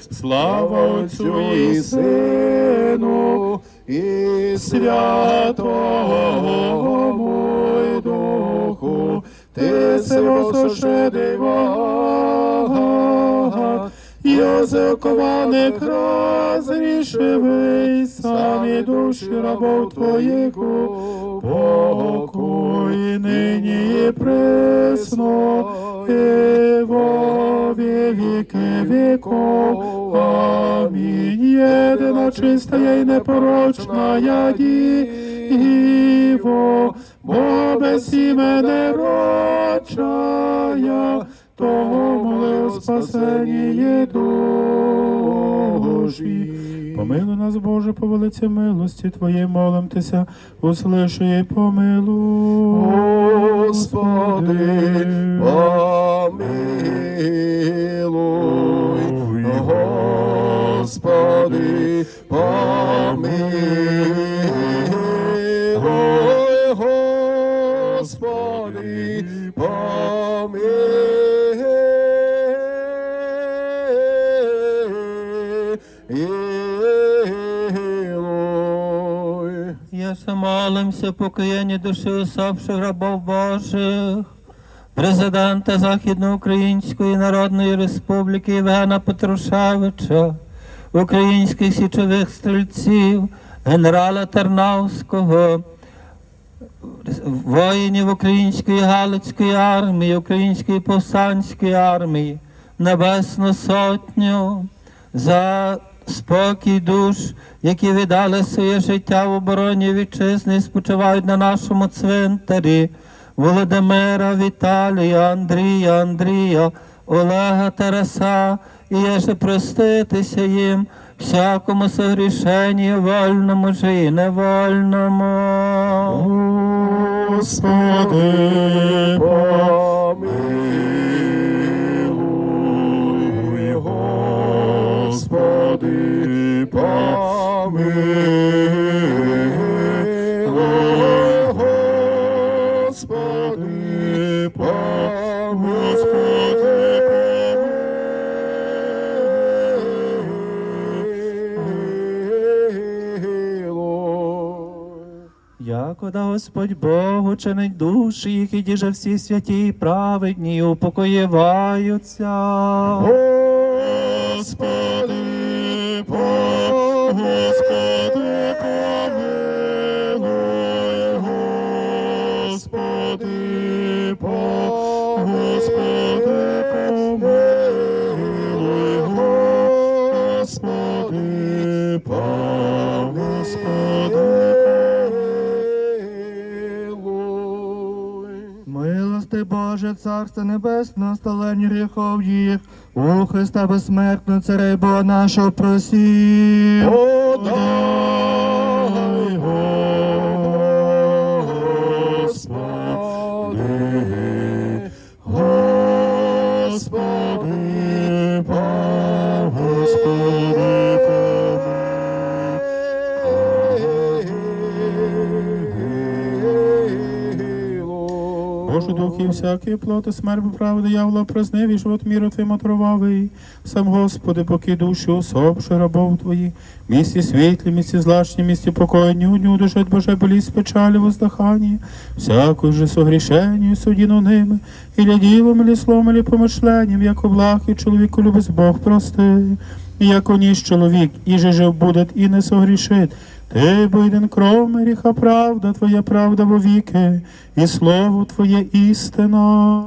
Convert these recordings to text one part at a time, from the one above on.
Слава Отцю і Сину, і Святому і Духу, ти сивосошедий Бога, Йозикованих розрішивий, самі душі рабов твоїх, покой нині і пресно, і во віки віков. Амінь. Єдина чиста і непорочна я бо без імене рочая, того моли у душі. Помилуй нас, Боже, по велиці милості Твоєї молимтеся, услиши і помилуй. Господи, помилуй, Господи, помилуй, Господи, помилуй. Я се молимся, покаяння душі усопших рабов Божих, президента Західноукраїнської Народної Республіки Євгена Петрушевича, українських січових стрільців, генерала Тарнавського, воїнів Української Галицької армії, Української повстанської армії, Небесну Сотню, за спокій душ, які віддали своє життя в обороні вітчизни спочивають на нашому цвинтарі. Володимира, Віталія, Андрія, Андрія, Олега Тараса, і є же проститися їм всякому согрішенні, вольному же і невольному. Господи, Помилуй, Якода Господь Бог учинить душі їх, і діже всі святі і праведні упокоєваються. Господи, помилуй, Господи, по, Господи, помилуй, Господи, по, Господи, Боже, Царство Небесне, оставлення гріхов їх, у Христа безсмертно, царей Бога нашого просім. Господи, Господи, Господи, Боже дух і всякий плоти, смерть правди, явла празнив і живот міру Твим отровавий. Сам Господи, поки душі усопши рабов Твоїх, місці світлі, місці злачні, місці покойні, у ню душать Боже болість, печалі, воздахання, всякою же согрішенню, судіну ними, і для ділом, і словом, і помишленням, як облах, і чоловіку любить Бог прости. І як ніж чоловік, і же жив буде, і не согрішить, ти бо один кром гріха правда, Твоя правда вовіки, і слово Твоє істина.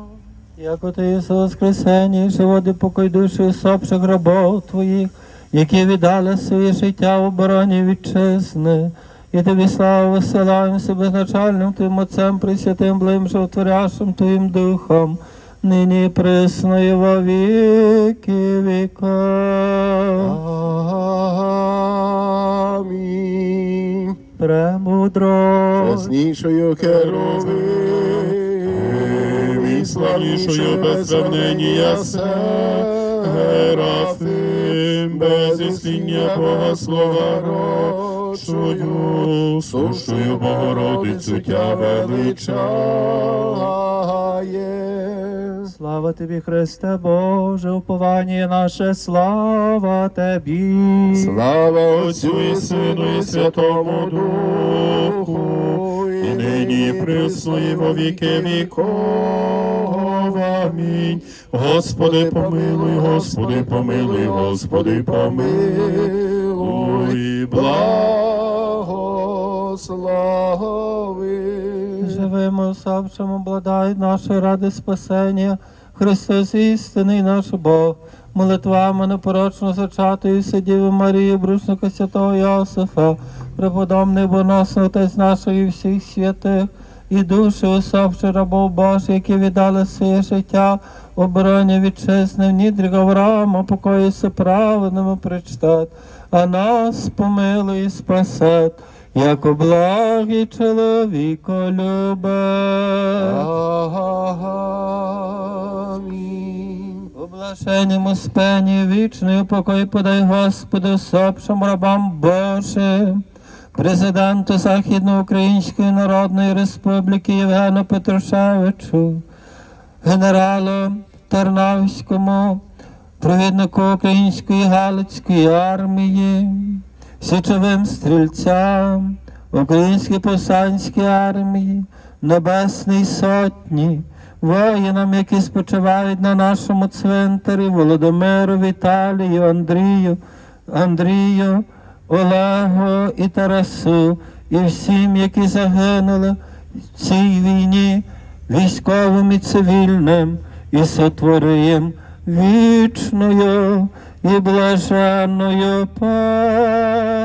Як ти Ісус Воскресені, живоди покой душі усопших рабов Твоїх, які віддали своє життя в обороні вітчизни. І тобі славу висилаємо себе начальним Твоїм Отцем, Пресвятим, блим, животворяшим Твоїм Духом, нині і присно і во віки віка. Премудро. Яснішою херовим, і славнішою без сравнення Серафим, без ісління Бога слова рочою, сушою Богородицю тя величає. Слава тобі, Христе Боже, уповання наше, слава тобі. Слава Отцю і Сину, і Святому Духу, і нині, присно, во віки віков. Амінь. Господи, помилуй, Господи, помилуй, Господи, помилуй, благослови. Живимо, усавшим, обладай нашої ради спасення, Христос істинний наш Бог, молитвами непорочно зачатої Сидіви Марії, брушника святого Йосифа, преподобний боносний Отець нашої всіх святих, і душі усавши рабов Божих, які віддали своє життя, в обороні вітчизни, внідрі Авраама, покоїся праведними причтет, а нас помилуй і спасет, як облагий чоловіко. Амінь. У блаженному спені вічний покой подай Господи усопшим рабам Божим, президенту Західноукраїнської Народної Республіки Євгену Петрушевичу, генералу Тернавському, провіднику Української Галицької армії, січовим стрільцям, Українській повстанській армії, Небесній сотні, воїнам, які спочивають на нашому цвинтарі, Володимиру, Віталію, Андрію, Андрію, Олегу і Тарасу, і всім, які загинули в цій війні, військовим і цивільним, і сотворим вічною і блаженною пам'ять.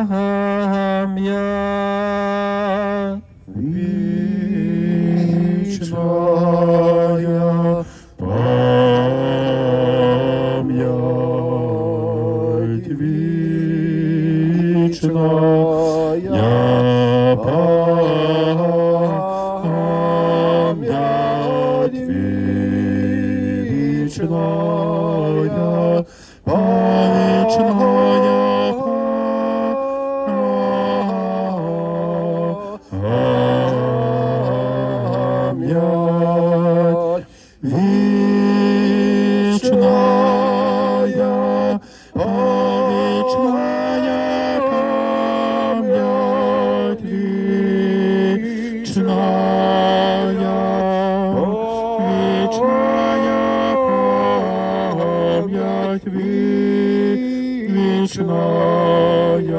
Вічная пам'ять, вічная пам'ять, вічная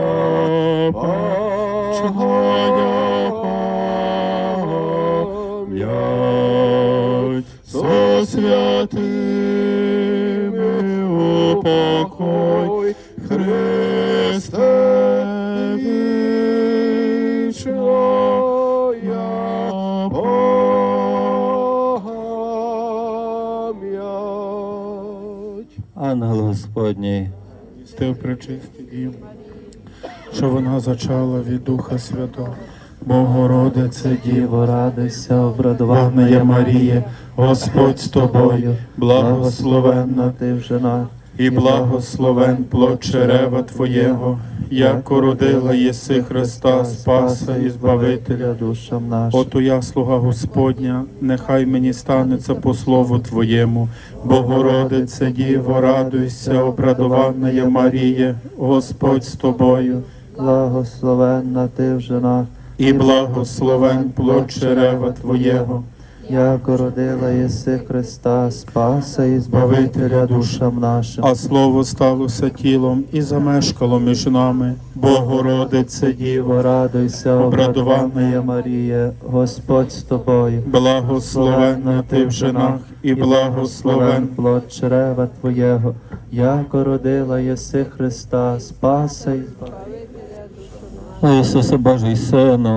пам'ять, со святими упокой, Христе вічная пам'ять. Ангел Господній. Стив пречисті дім, що вона зачала від Духа Святого. Богородице Діво, радися, радуйся, обрадована обрадована Марія, Господь з тобою, благословенна ти в женах, і благословен плод чрева Твоєго, як родила єси Христа, Спаса і Збавителя. душам нашим. Ото я, слуга Господня, нехай мені станеться по слову Твоєму. Богородице Діво, радуйся, обрадована я Марія, Господь з тобою, Благословенна ти в женах, і благословен плод чрева Твоєго. Як родила єси Христа, Спаса і Збавителя душам нашим. А слово сталося тілом і замешкало між нами. Богородице Діво, радуйся, обрадована Марія, Господь з тобою. благословенна ти в женах, і благословен плод чрева Твоєго, як родила єси Христа, Спаса і Збавителя. Ісусе Божий Сину,